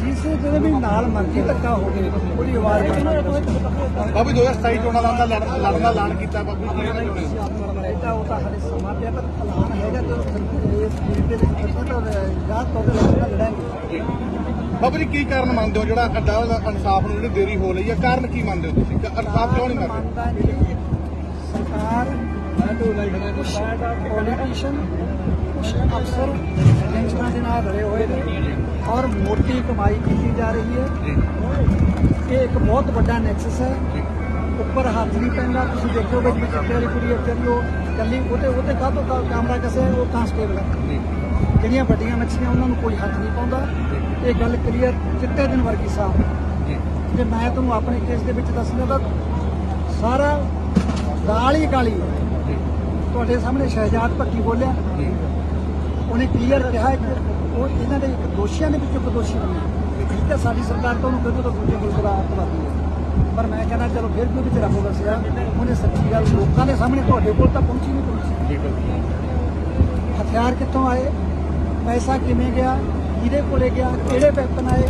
ਜਿਸ ਜਿਹਦੇ ਵੀ ਨਾਲ ਮਰਜ਼ੀ ਧੱਕਾ ਹੋਵੇ ਉਹਦੀ ਆਵਾਜ਼ ਬਾਬੂ 2027 ਚੋਣਾਂ ਦਾ ਲੜਨ ਦਾ ਐਲਾਨ ਕੀਤਾ, ਬਾਬੂ ਜੀ, ਕਿਹੜੇ ਇਹਦਾ ਉਹ ਤਾਂ ਹਲੇ ਸਮਾਂ ਪਿਆ ਪਰ ਐਲਾਨ ਹੈਗਾ ਤੇ ਇਸ ਦੇ ਵਿੱਚ ਤੋਂ ਲੜਾਂਗੇ ਬਾਬੂ ਜੀ, ਕੀ ਕਾਰਨ ਮੰਨਦੇ ਹੋ ਜਿਹੜਾ ਅੱਡਾ ਇਨਸਾਫ ਨੂੰ ਜਿਹੜੀ ਦੇਰੀ ਹੋ ਰਹੀ ਹੈ? ਕਾਰਨ ਕੀ ਮੰਨਦੇ ਹੋ ਤੁਸੀਂ? ਇਨਸਾਫ ਕਿਉਂ ਨਹੀਂ ਮਿਲ ਰਿਹਾ ਸਰਕਾਰ ਪੋਲੀਟੀਸ਼ੀਅਨ ਕੁਝ ਅਫਸਰ, ਗੈਂਗਸਟਰਾਂ ਦੇ ਨਾਲ ਰਲੇ ਹੋਏ ਨੇ ਔਰ ਮੋਟੀ ਕਮਾਈ ਕੀਤੀ ਜਾ ਰਹੀ ਹੈ। ਇਹ ਇੱਕ ਬਹੁਤ ਵੱਡਾ ਨੈਕਸਸ ਹੈ। ਉੱਪਰ ਹੱਥ ਨਹੀਂ ਪੈਂਦਾ। ਤੁਸੀਂ ਦੇਖੋ ਕਿ ਚਿੱਟੇ ਵਾਲੀ ਕੁੜੀ ਵਿਚਾਰੀ ਉਹ ਕੱਲੀ ਉਹਤੇ ਉਹਤੇ ਕਾਹਤੋਂ ਕਾ, ਕੈਮਰਾ ਕਸੇ, ਉਹ ਕਾਂਸਟੇਬਲ ਹੈ। ਜਿਹੜੀਆਂ ਵੱਡੀਆਂ ਨਕਸ਼ੀਆਂ, ਉਹਨਾਂ ਨੂੰ ਕੋਈ ਹੱਥ ਨਹੀਂ ਪਾਉਂਦਾ। ਇਹ ਗੱਲ ਕਲੀਅਰ ਚਿੱਟੇ ਦਿਨ ਵਰਗੀ ਸਾਫ਼ ਹੈ। ਮੈਂ ਤੁਹਾਨੂੰ ਆਪਣੇ ਕੇਸ ਦੇ ਵਿੱਚ ਦੱਸਣਾ ਤਾਂ ਸਾਰਾ ਗਾਲ ਹੀ ਗਾਲੀ ਤੁਹਾਡੇ ਸਾਹਮਣੇ ਸ਼ਹਿਜਾਦ ਭੱਟੀ ਬੋਲਿਆ। ਉਹਨੇ ਕਲੀਅਰ ਕਿਹਾ ਕਿ ਉਹ ਇਹਨਾਂ ਦੇ ਇੱਕ ਦੋਸ਼ੀਆਂ ਦੇ ਵਿੱਚ ਇੱਕ ਦੋਸ਼ੀ ਬਣਿਆ ਠੀਕ ਹੈ ਸਾਡੀ ਸਰਕਾਰ ਤਾਂ ਉਹਨੂੰ ਕਦੋਂ ਤੋਂ ਦੂਜੇ ਮੁਲਕ ਦਾ ਅੱਤਵਾਦੀ ਹੈ। ਪਰ ਮੈਂ ਕਹਿੰਦਾ ਚਲੋ ਫਿਰ ਵੀ ਉਹਦੇ ਵਿੱਚ ਰੱਬ ਵਸਿਆ। ਉਹਨੇ ਸੱਚੀ ਗੱਲ ਲੋਕਾਂ ਦੇ ਸਾਹਮਣੇ ਤੁਹਾਡੇ ਕੋਲ ਤਾਂ ਪਹੁੰਚੀ ਨਹੀਂ ਪਹੁੰਚੀ। ਹਥਿਆਰ ਕਿੱਥੋਂ ਆਏ? ਪੈਸਾ ਕਿਵੇਂ ਗਿਆ? ਕਿਹਦੇ ਕੋਲੇ ਗਿਆ? ਕਿਹੜੇ ਵੈਪਨ ਆਏ?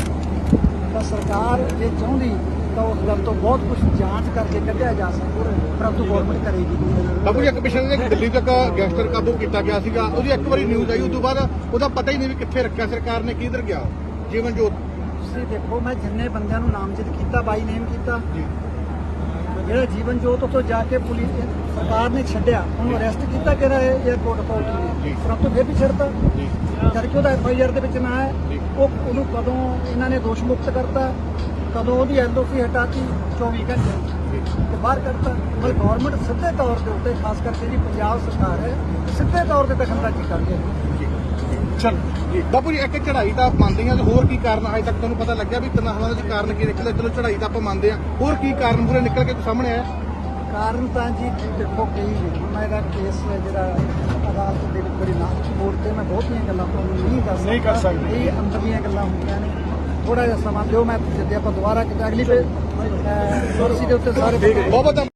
ਤਾਂ ਸਰਕਾਰ ਜੇ ਚਾਹੁੰਦੀ ਤਾਂ ਉਸ ਗੱਲ ਤੋਂ ਬਹੁਤ ਕੁਝ ਜਾਂਚ ਕਰਕੇ ਕੱਢਿਆ ਜਾ ਸਕਦਾ ਪਰੰਤੂ ਗਵਰਨਮੈਂਟ ਕਰੇਗੀ ਬਾਬੂ ਜੀ ਇੱਕ ਪਿਛਲੇ ਦਿਨ ਦਿੱਲੀ ਤੱਕ ਗੈਂਗਸਟਰ ਕਾਬੂ ਕੀਤਾ ਗਿਆ ਸੀਗਾ ਉਹਦੀ ਇੱਕ ਵਾਰੀ ਨਿਊਜ਼ ਆਈ ਉਸ ਤੋਂ ਬਾਅਦ ਉਹਦਾ ਪਤਾ ਹੀ ਨਹੀਂ ਵੀ ਕਿੱਥੇ ਰੱਖਿਆ ਸਰਕਾਰ ਨੇ ਕਿੱਧਰ ਗਿਆ ਜੀਵਨ ਜੋਤ। ਤੁਸੀਂ ਦੇਖੋ ਮੈਂ ਜਿੰਨੇ ਬੰਦਿਆਂ ਨੂੰ ਨਾਮਜ਼ਦ ਕੀਤਾ ਬਾਈ ਨੇਮ ਕੀਤਾ ਜਿਹੜਾ ਜੀਵਨ ਜੋਤ ਉੱਥੋਂ ਜਾ ਕੇ ਪੁਲਿਸ ਸਰਕਾਰ ਨੇ ਛੱਡਿਆ ਉਹਨੂੰ ਅਰੈਸਟ ਕੀਤਾ ਕਿ 에어ਪੋਰਟ ਅਥਾਰਟੀ। ਨੇ? ਪਰੰਤੂ ਫਿਰ ਵੀ ਛੱਡਤਾ। ਜੀ। ਜਦ ਕਿ ਉਹਦਾ ਐਫਆਈਆਰ ਦੇ ਵਿੱਚ ਨਾ ਹੈ। ਉਹ ਉਹਨੂੰ ਕਦੋਂ ਇਹਨਾਂ ਨੇ ਦੋਸ਼ ਮੁਕਤ ਕਰਤਾ? ਕਦੋਂ ਉਹਦੀ ਐਲਓਪੀ ਹਟਾਤੀ? 24 ਘੰਟੇ। ਤੇ ਬਾਹਰ ਕਰਤਾ ਮਤਲਬ ਗਵਰਨਮੈਂਟ ਸਿੱਧੇ ਤੌਰ ਦੇ ਉੱਤੇ ਖਾਸ ਕਰਕੇ ਜਿਹੜੀ ਪੰਜਾਬ ਸਰਕਾਰ ਹੈ ਸਿੱਧੇ ਤੌਰ ਤੇ ਦਖਲਅੰਦਾਜ਼ੀ ਕਰਦੀ ਹੈ। ਚਲ। ਜੀ ਬਾਪੂ ਜੀ ਇੱਕ ਚੜ੍ਹਾਈ ਤਾਂ ਮੰਨਦੇ ਆ ਤੇ ਹੋਰ ਕੀ ਕਾਰਨ ਅਜੇ ਤੱਕ ਤੁਹਾਨੂੰ ਪਤਾ ਲੱਗਿਆ ਵੀ ਤਿੰਨ ਹਮਲਾਂ ਦੇ ਕਾਰਨ ਕੀ ਨਿਕਲੇ ਚਲੋ ਚੜ੍ਹਾਈ ਤਾਂ ਆਪਾਂ ਮੰਨਦੇ ਆ ਹੋਰ ਕੀ ਕਾਰਨ ਪੂਰੇ ਨਿਕਲ ਕੇ ਸਾਹਮਣੇ ਆਇਆ? ਕਾਰਨ ਤਾਂ ਜੀ ਦੇਖੋ ਕਈ ਮੈਂ ਇਹਦਾ ਕੇਸ ਹੈ ਜਿਹੜਾ ਅਦਾਲਤ ਦੇ ਵਿੱਚ ਬੜੀ ਨਾਮ ਮੋੜ ਤੇ ਮੈਂ ਬਹੁਤੀਆਂ ਗੱਲਾਂ ਤੁਹਾਨੂੰ ਨਹੀਂ ਦੱਸ ਨਹੀਂ ਕਰ ਸਕਦਾ। ਸਕਦੇ। ਇਹ ਅੰਦਰਲੀਆਂ ਗੱਲਾਂ ਹੁੰਦੀਆਂ ਨੇ। ਥੋੜਾ ਜਿਹਾ ਸਮਾਂ ਦਿਓ ਮੈਂ ਜਿੱਦੇ ਆਪਾਂ ਦੁਬਾਰਾ ਕਿਤੇ ਅਗਲੀ ਪੇ ਕੁਰਸੀ ਦੇ ਉੱਤੇ ਸਾਰੇ ਬਹੁਤ ਬਹੁਤ